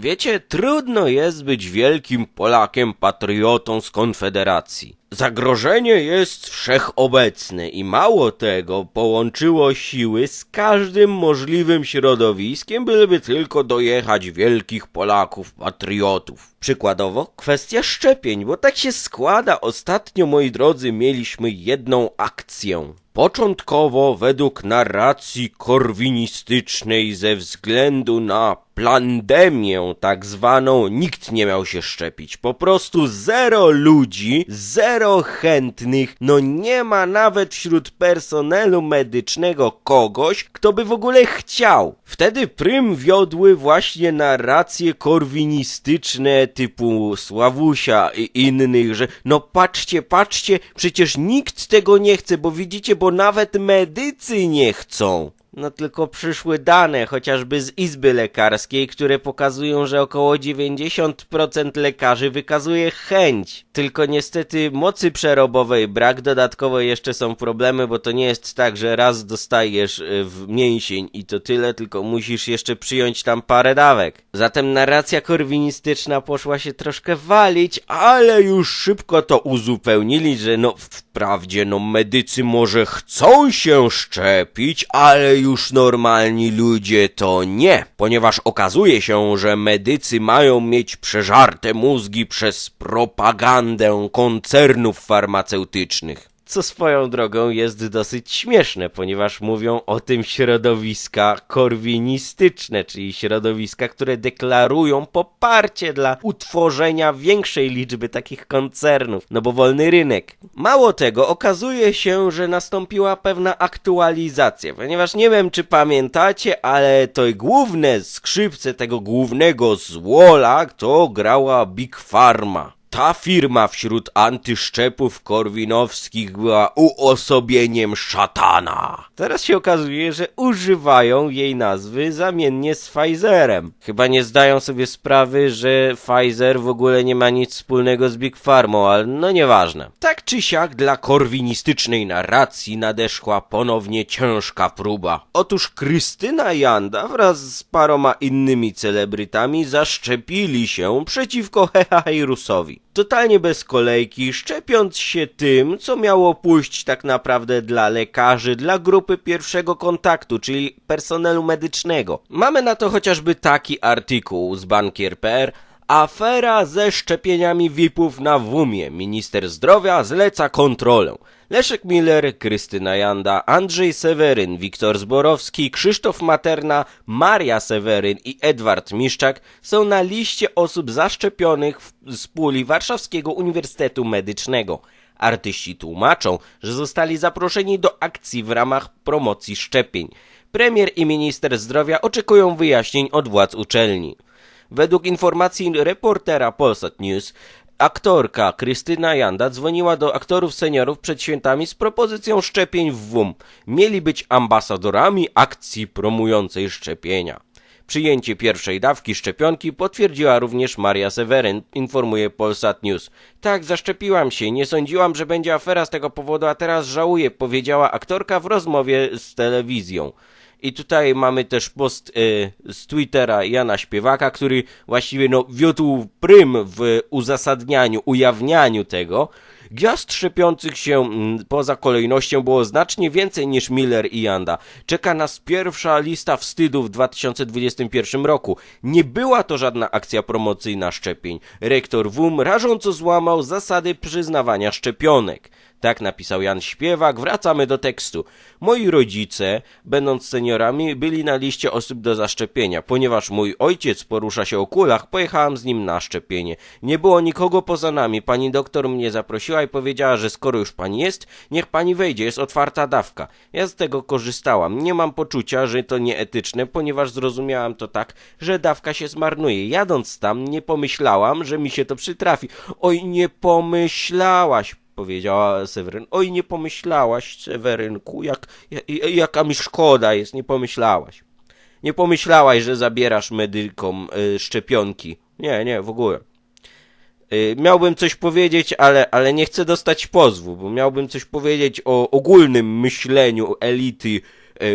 Wiecie, trudno jest być wielkim Polakiem patriotą z Konfederacji. Zagrożenie jest wszechobecne i mało tego połączyło siły z każdym możliwym środowiskiem, byleby tylko dojechać wielkich Polaków patriotów. Przykładowo kwestia szczepień, bo tak się składa. Ostatnio, moi drodzy, mieliśmy jedną akcję. Początkowo według narracji korwinistycznej ze względu na plandemię tak zwaną nikt nie miał się szczepić. Po prostu zero ludzi, zero chętnych, no nie ma nawet wśród personelu medycznego kogoś, kto by w ogóle chciał. Wtedy prym wiodły właśnie narracje korwinistyczne typu Sławusia i innych, że no patrzcie, patrzcie, przecież nikt tego nie chce, bo widzicie, bo nawet medycy nie chcą. No tylko przyszły dane, chociażby z Izby Lekarskiej, które pokazują, że około 90% lekarzy wykazuje chęć. Tylko niestety mocy przerobowej brak, dodatkowo jeszcze są problemy, bo to nie jest tak, że raz dostajesz y, w mięsień i to tyle, tylko musisz jeszcze przyjąć tam parę dawek. Zatem narracja korwinistyczna poszła się troszkę walić, ale już szybko to uzupełnili, że no wprawdzie no medycy może chcą się szczepić, ale już normalni ludzie to nie, ponieważ okazuje się, że medycy mają mieć przeżarte mózgi przez propagandę koncernów farmaceutycznych. Co swoją drogą jest dosyć śmieszne, ponieważ mówią o tym środowiska korwinistyczne, czyli środowiska, które deklarują poparcie dla utworzenia większej liczby takich koncernów, no bo wolny rynek. Mało tego, okazuje się, że nastąpiła pewna aktualizacja, ponieważ nie wiem czy pamiętacie, ale to główne skrzypce tego głównego złola to grała Big Pharma. Ta firma wśród antyszczepów korwinowskich była uosobieniem szatana. Teraz się okazuje, że używają jej nazwy zamiennie z Pfizerem. Chyba nie zdają sobie sprawy, że Pfizer w ogóle nie ma nic wspólnego z Big Pharma, ale no nieważne. Tak czy siak dla korwinistycznej narracji nadeszła ponownie ciężka próba. Otóż Krystyna Janda wraz z paroma innymi celebrytami zaszczepili się przeciwko Hehairusowi totalnie bez kolejki, szczepiąc się tym, co miało pójść tak naprawdę dla lekarzy, dla grupy pierwszego kontaktu, czyli personelu medycznego. Mamy na to chociażby taki artykuł z bankier.pr, Afera ze szczepieniami VIP-ów na WUMie. Minister zdrowia zleca kontrolę. Leszek Miller, Krystyna Janda, Andrzej Seweryn, Wiktor Zborowski, Krzysztof Materna, Maria Seweryn i Edward Miszczak są na liście osób zaszczepionych z puli Warszawskiego Uniwersytetu Medycznego. Artyści tłumaczą, że zostali zaproszeni do akcji w ramach promocji szczepień. Premier i minister zdrowia oczekują wyjaśnień od władz uczelni. Według informacji reportera Polsat News, aktorka Krystyna Janda dzwoniła do aktorów seniorów przed świętami z propozycją szczepień w WUM. Mieli być ambasadorami akcji promującej szczepienia. Przyjęcie pierwszej dawki szczepionki potwierdziła również Maria Seweryn, informuje Polsat News. Tak, zaszczepiłam się, nie sądziłam, że będzie afera z tego powodu, a teraz żałuję, powiedziała aktorka w rozmowie z telewizją. I tutaj mamy też post y, z Twittera Jana Śpiewaka, który właściwie no, wiódł prym w uzasadnianiu, ujawnianiu tego. Gwiazd szczepiących się poza kolejnością było znacznie więcej niż Miller i Janda. Czeka nas pierwsza lista wstydu w 2021 roku. Nie była to żadna akcja promocyjna szczepień. Rektor WUM rażąco złamał zasady przyznawania szczepionek. Tak napisał Jan Śpiewak. Wracamy do tekstu. Moi rodzice, będąc seniorami, byli na liście osób do zaszczepienia. Ponieważ mój ojciec porusza się o kulach, pojechałam z nim na szczepienie. Nie było nikogo poza nami. Pani doktor mnie zaprosiła i powiedziała, że skoro już pani jest, niech pani wejdzie, jest otwarta dawka. Ja z tego korzystałam. Nie mam poczucia, że to nieetyczne, ponieważ zrozumiałam to tak, że dawka się zmarnuje. Jadąc tam, nie pomyślałam, że mi się to przytrafi. Oj, nie pomyślałaś, powiedziała Seweryn. Oj, nie pomyślałaś, Sewerynku, jak, jak, jaka mi szkoda jest, nie pomyślałaś. Nie pomyślałaś, że zabierasz medykom y, szczepionki. Nie, nie, w ogóle. Y, miałbym coś powiedzieć, ale, ale nie chcę dostać pozwu, bo miałbym coś powiedzieć o ogólnym myśleniu elity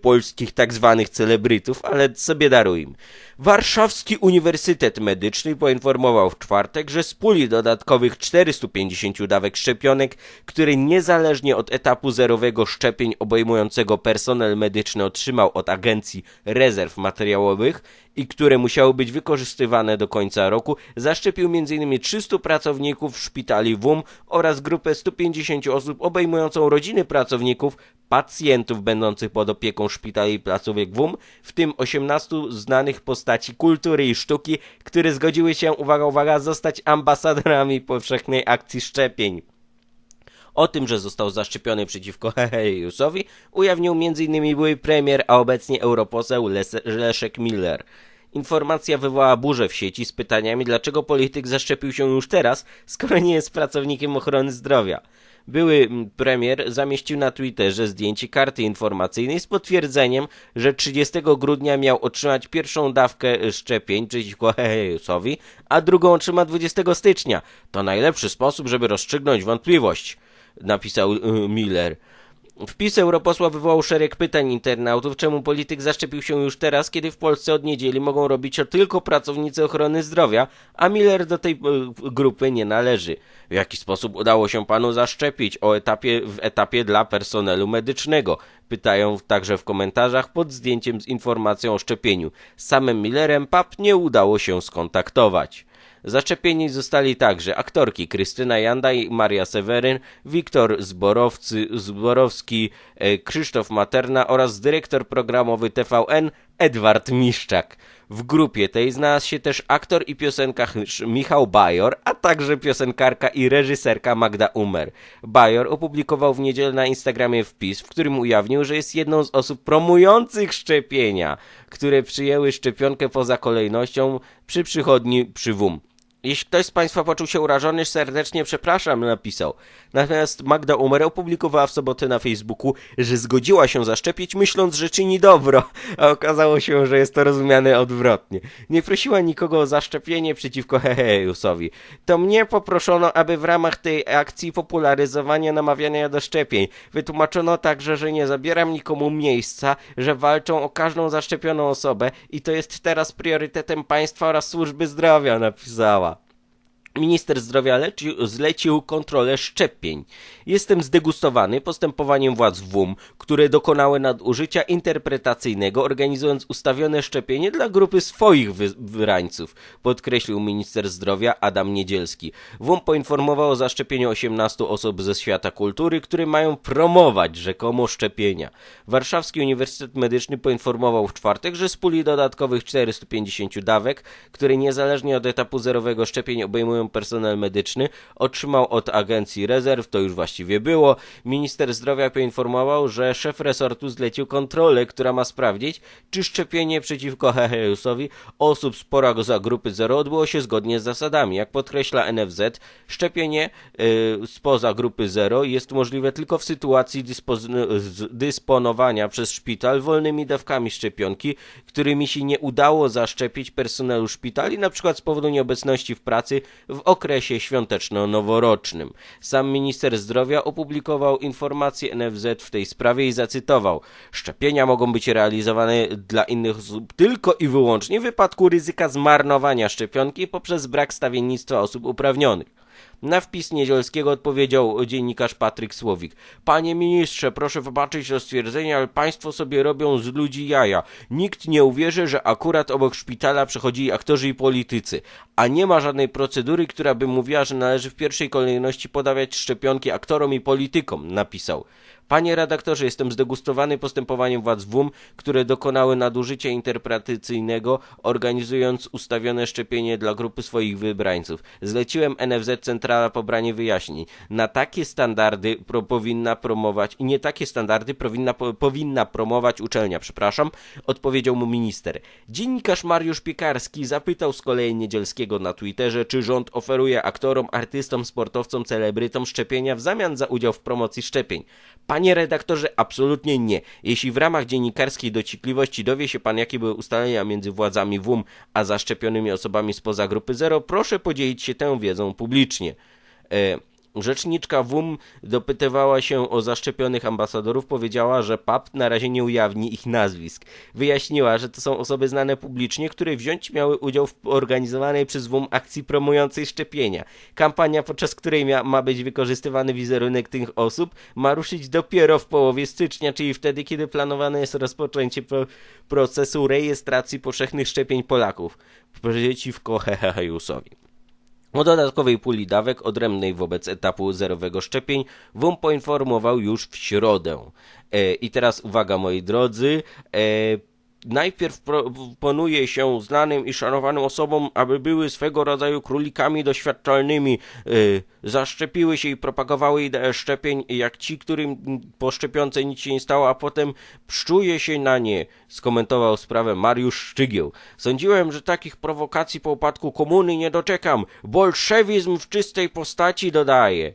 polskich tak zwanych celebrytów, ale sobie darujmy. Warszawski Uniwersytet Medyczny poinformował w czwartek, że z puli dodatkowych 450 dawek szczepionek, które niezależnie od etapu zerowego szczepień obejmującego personel medyczny otrzymał od Agencji Rezerw Materiałowych i które musiały być wykorzystywane do końca roku, zaszczepił m.in. 300 pracowników szpitali WUM oraz grupę 150 osób obejmującą rodziny pracowników, pacjentów będących pod opieką szpitali i placówek WUM, w tym 18 znanych postaci kultury i sztuki, które zgodziły się, uwaga, uwaga, zostać ambasadorami powszechnej akcji szczepień. O tym, że został zaszczepiony przeciwko Hehejusowi ujawnił m.in. były premier, a obecnie europoseł Leszek Miller. Informacja wywołała burzę w sieci z pytaniami, dlaczego polityk zaszczepił się już teraz, skoro nie jest pracownikiem ochrony zdrowia. Były premier zamieścił na Twitterze zdjęcie karty informacyjnej z potwierdzeniem, że 30 grudnia miał otrzymać pierwszą dawkę szczepień przeciwko Hehejusowi, a drugą otrzyma 20 stycznia. To najlepszy sposób, żeby rozstrzygnąć wątpliwość napisał y, Miller. Wpis europosła wywołał szereg pytań internautów, czemu polityk zaszczepił się już teraz, kiedy w Polsce od niedzieli mogą robić to tylko pracownicy ochrony zdrowia, a Miller do tej y, grupy nie należy. W jaki sposób udało się panu zaszczepić o etapie, w etapie dla personelu medycznego? Pytają także w komentarzach pod zdjęciem z informacją o szczepieniu. Z samym Millerem PAP nie udało się skontaktować. Zaczepieni zostali także aktorki Krystyna Janda i Maria Seweryn, Wiktor Zborowcy, Zborowski, e, Krzysztof Materna oraz dyrektor programowy TVN Edward Miszczak. W grupie tej znalazł się też aktor i piosenkarz Michał Bajor, a także piosenkarka i reżyserka Magda Umer. Bajor opublikował w niedzielę na Instagramie wpis, w którym ujawnił, że jest jedną z osób promujących szczepienia, które przyjęły szczepionkę poza kolejnością przy przychodni przy WUM. Jeśli ktoś z Państwa poczuł się urażony, serdecznie przepraszam, napisał. Natomiast Magda Umer opublikowała w sobotę na Facebooku, że zgodziła się zaszczepić, myśląc, że czyni dobro, a okazało się, że jest to rozumiane odwrotnie. Nie prosiła nikogo o zaszczepienie przeciwko Heheusowi. To mnie poproszono, aby w ramach tej akcji popularyzowania namawiania do szczepień wytłumaczono także, że nie zabieram nikomu miejsca, że walczą o każdą zaszczepioną osobę i to jest teraz priorytetem państwa oraz służby zdrowia, napisała. Minister zdrowia leci, zlecił kontrolę szczepień. Jestem zdegustowany postępowaniem władz WUM, które dokonały nadużycia interpretacyjnego, organizując ustawione szczepienie dla grupy swoich wy wyrańców, podkreślił minister zdrowia Adam Niedzielski. WUM poinformował o zaszczepieniu 18 osób ze świata kultury, które mają promować rzekomo szczepienia. Warszawski Uniwersytet Medyczny poinformował w czwartek, że z puli dodatkowych 450 dawek, które niezależnie od etapu zerowego szczepień obejmują personel medyczny, otrzymał od Agencji Rezerw, to już właściwie było. Minister zdrowia poinformował, że szef resortu zlecił kontrolę, która ma sprawdzić, czy szczepienie przeciwko Heheusowi osób z za grupy 0 odbyło się zgodnie z zasadami. Jak podkreśla NFZ, szczepienie yy, spoza grupy 0 jest możliwe tylko w sytuacji dysponowania przez szpital wolnymi dawkami szczepionki, którymi się nie udało zaszczepić personelu szpitali, np. z powodu nieobecności w pracy w okresie świąteczno-noworocznym. Sam minister zdrowia opublikował informację NFZ w tej sprawie i zacytował: Szczepienia mogą być realizowane dla innych osób tylko i wyłącznie w wypadku ryzyka zmarnowania szczepionki poprzez brak stawiennictwa osób uprawnionych. Na wpis Niedzielskiego odpowiedział dziennikarz Patryk Słowik. Panie ministrze, proszę wybaczyć to stwierdzenie, ale państwo sobie robią z ludzi jaja. Nikt nie uwierzy, że akurat obok szpitala przechodzili aktorzy i politycy, a nie ma żadnej procedury, która by mówiła, że należy w pierwszej kolejności podawać szczepionki aktorom i politykom, napisał. Panie redaktorze, jestem zdegustowany postępowaniem władz WUM, które dokonały nadużycia interpretacyjnego, organizując ustawione szczepienie dla grupy swoich wybrańców. Zleciłem NFZ Centrala pobranie wyjaśnień. Na takie standardy pro, powinna promować, i nie takie standardy powinna, po, powinna promować uczelnia, przepraszam, odpowiedział mu minister. Dziennikarz Mariusz Piekarski zapytał z kolei Niedzielskiego na Twitterze, czy rząd oferuje aktorom, artystom, sportowcom, celebrytom szczepienia w zamian za udział w promocji szczepień. Panie redaktorze, absolutnie nie. Jeśli w ramach dziennikarskiej dociekliwości dowie się pan, jakie były ustalenia między władzami WUM a zaszczepionymi osobami spoza grupy zero, proszę podzielić się tą wiedzą publicznie. E, Rzeczniczka WUM dopytywała się o zaszczepionych ambasadorów, powiedziała, że PAP na razie nie ujawni ich nazwisk. Wyjaśniła, że to są osoby znane publicznie, które wziąć miały udział w organizowanej przez WUM akcji promującej szczepienia. Kampania, podczas której ma być wykorzystywany wizerunek tych osób, ma ruszyć dopiero w połowie stycznia, czyli wtedy, kiedy planowane jest rozpoczęcie pro- procesu rejestracji powszechnych szczepień Polaków przeciwko Hehejusowi. O dodatkowej puli dawek odrębnej wobec etapu zerowego szczepień WUM poinformował już w środę. E, I teraz uwaga moi drodzy, e, najpierw proponuje się znanym i szanowanym osobom, aby były swego rodzaju królikami doświadczalnymi, e, zaszczepiły się i propagowały ideę szczepień, jak ci, którym po szczepionce nic się nie stało, a potem pszczuje się na nie, skomentował sprawę Mariusz Szczygieł. Sądziłem, że takich prowokacji po upadku komuny nie doczekam. Bolszewizm w czystej postaci dodaje.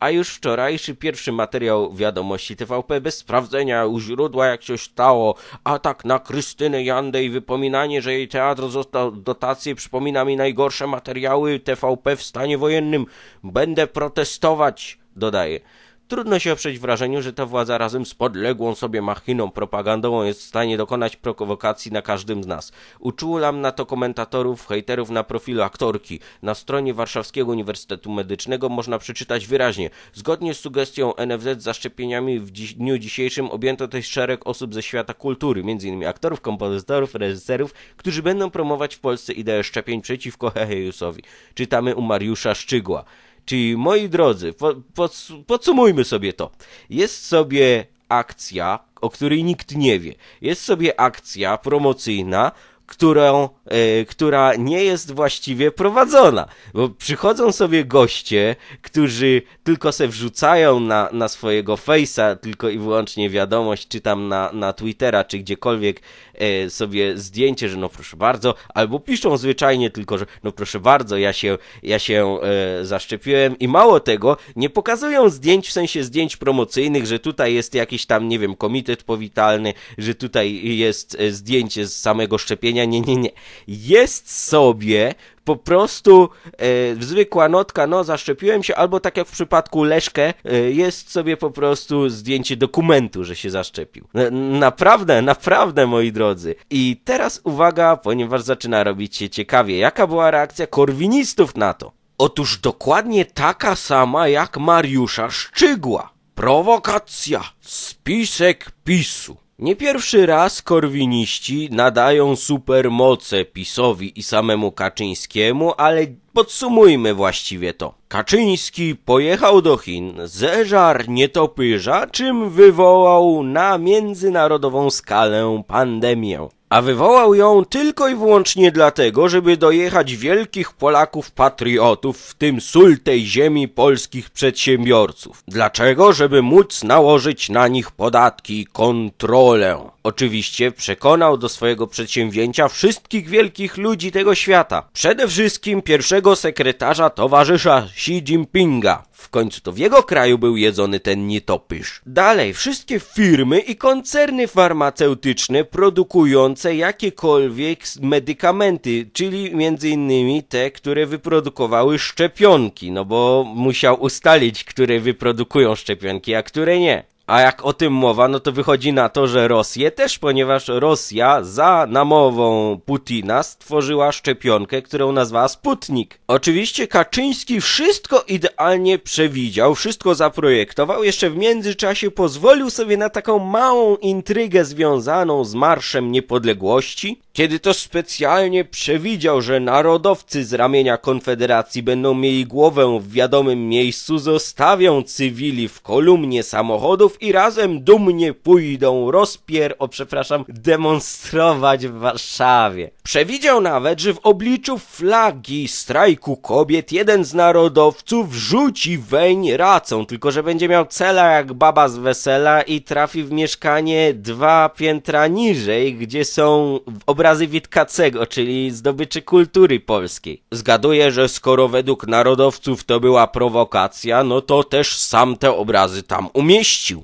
A już wczorajszy pierwszy materiał wiadomości TVP bez sprawdzenia u źródła jak się stało, atak na Krystynę Jandę i wypominanie, że jej teatr dostał dotację przypomina mi najgorsze materiały TVP w stanie wojennym. Będę protestować, dodaje. Trudno się oprzeć wrażeniu, że ta władza razem z podległą sobie machiną propagandową jest w stanie dokonać prowokacji na każdym z nas. Uczulam na to komentatorów, hejterów na profilu aktorki. Na stronie Warszawskiego Uniwersytetu Medycznego można przeczytać wyraźnie. Zgodnie z sugestią NFZ zaszczepieniami w dziś, dniu dzisiejszym objęto też szereg osób ze świata kultury, m.in. aktorów, kompozytorów, reżyserów, którzy będą promować w Polsce ideę szczepień przeciwko Hehejusowi. Czytamy u Mariusza Szczygła. Czyli moi drodzy, po, pod, podsumujmy sobie to. Jest sobie akcja, o której nikt nie wie. Jest sobie akcja promocyjna, którą, e, która nie jest właściwie prowadzona. Bo przychodzą sobie goście, którzy tylko se wrzucają na, na swojego face'a tylko i wyłącznie wiadomość, czy tam na, na Twittera, czy gdziekolwiek e, sobie zdjęcie, że no proszę bardzo, albo piszą zwyczajnie tylko, że no proszę bardzo, ja się, ja się e, zaszczepiłem i mało tego, nie pokazują zdjęć w sensie zdjęć promocyjnych, że tutaj jest jakiś tam, nie wiem, komitet powitalny, że tutaj jest e, zdjęcie z samego szczepienia, nie, nie, nie. Jest sobie po prostu e, zwykła notka, no zaszczepiłem się, albo tak jak w przypadku Leszkę, e, jest sobie po prostu zdjęcie dokumentu, że się zaszczepił. Naprawdę, naprawdę, moi drodzy. I teraz uwaga, ponieważ zaczyna robić się ciekawie, jaka była reakcja korwinistów na to? Otóż dokładnie taka sama jak Mariusza Szczygła. Prowokacja. Spisek PiSu. Nie pierwszy raz korwiniści nadają supermoce PiSowi i samemu Kaczyńskiemu, ale podsumujmy właściwie to. Kaczyński pojechał do Chin, zeżar nietopyrza, czym wywołał na międzynarodową skalę pandemię. A wywołał ją tylko i wyłącznie dlatego, żeby dojechać wielkich Polaków patriotów, w tym sól tej ziemi polskich przedsiębiorców. Dlaczego? Żeby móc nałożyć na nich podatki i kontrolę. Oczywiście przekonał do swojego przedsięwzięcia wszystkich wielkich ludzi tego świata. Przede wszystkim pierwszego sekretarza towarzysza Xi Jinpinga. W końcu to w jego kraju był jedzony ten nietopysz. Dalej, wszystkie firmy i koncerny farmaceutyczne produkujące jakiekolwiek medykamenty, czyli między innymi te, które wyprodukowały szczepionki, no bo musiał ustalić, które wyprodukują szczepionki, a które nie. A jak o tym mowa, no to wychodzi na to, że Rosję też, ponieważ Rosja za namową Putina stworzyła szczepionkę, którą nazwała Sputnik. Oczywiście Kaczyński wszystko idealnie przewidział, wszystko zaprojektował, jeszcze w międzyczasie pozwolił sobie na taką małą intrygę związaną z Marszem Niepodległości, kiedy to specjalnie przewidział, że narodowcy z ramienia Konfederacji będą mieli głowę w wiadomym miejscu, zostawią cywili w kolumnie samochodów i razem dumnie pójdą rozpier, o przepraszam, demonstrować w Warszawie. Przewidział nawet, że w obliczu flagi strajku kobiet jeden z narodowców rzuci weń racą, tylko że będzie miał cela jak baba z wesela i trafi w mieszkanie dwa piętra niżej, gdzie są obrazy Witkacego, czyli zdobyczy kultury polskiej. Zgaduję, że skoro według narodowców to była prowokacja, no to też sam te obrazy tam umieścił.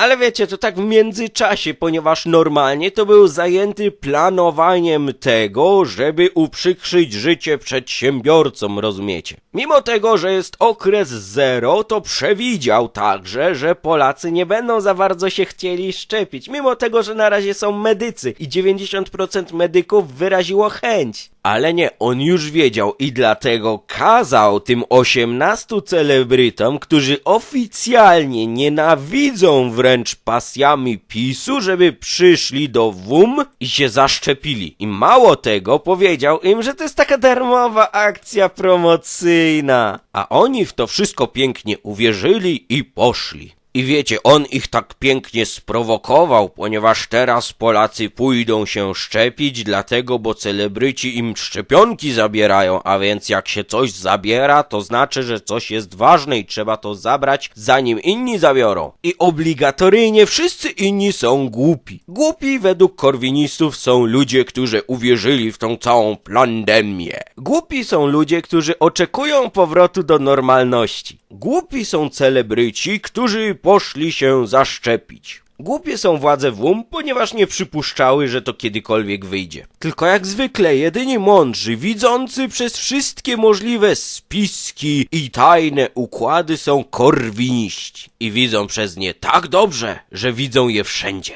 Ale wiecie, to tak w międzyczasie, ponieważ normalnie to był zajęty planowaniem tego, żeby uprzykrzyć życie przedsiębiorcom, rozumiecie? Mimo tego, że jest okres zero, to przewidział także, że Polacy nie będą za bardzo się chcieli szczepić, mimo tego, że na razie są medycy i 90% medyków wyraziło chęć. Ale nie, on już wiedział i dlatego kazał tym 18 celebrytom, którzy oficjalnie nienawidzą wręcz pasjami PiSu, żeby przyszli do WUM i się zaszczepili. I mało tego, powiedział im, że to jest taka darmowa akcja promocyjna. A oni w to wszystko pięknie uwierzyli i poszli. I wiecie, on ich tak pięknie sprowokował, ponieważ teraz Polacy pójdą się szczepić, dlatego, bo celebryci im szczepionki zabierają, a więc jak się coś zabiera, to znaczy, że coś jest ważne i trzeba to zabrać, zanim inni zabiorą. I obligatoryjnie wszyscy inni są głupi. Głupi według korwinistów są ludzie, którzy uwierzyli w tą całą pandemię. Głupi są ludzie, którzy oczekują powrotu do normalności. Głupi są celebryci, którzy poszli się zaszczepić. Głupie są władze WUM, ponieważ nie przypuszczały, że to kiedykolwiek wyjdzie. Tylko jak zwykle jedyni mądrzy, widzący przez wszystkie możliwe spiski i tajne układy są korwiniści. I widzą przez nie tak dobrze, że widzą je wszędzie.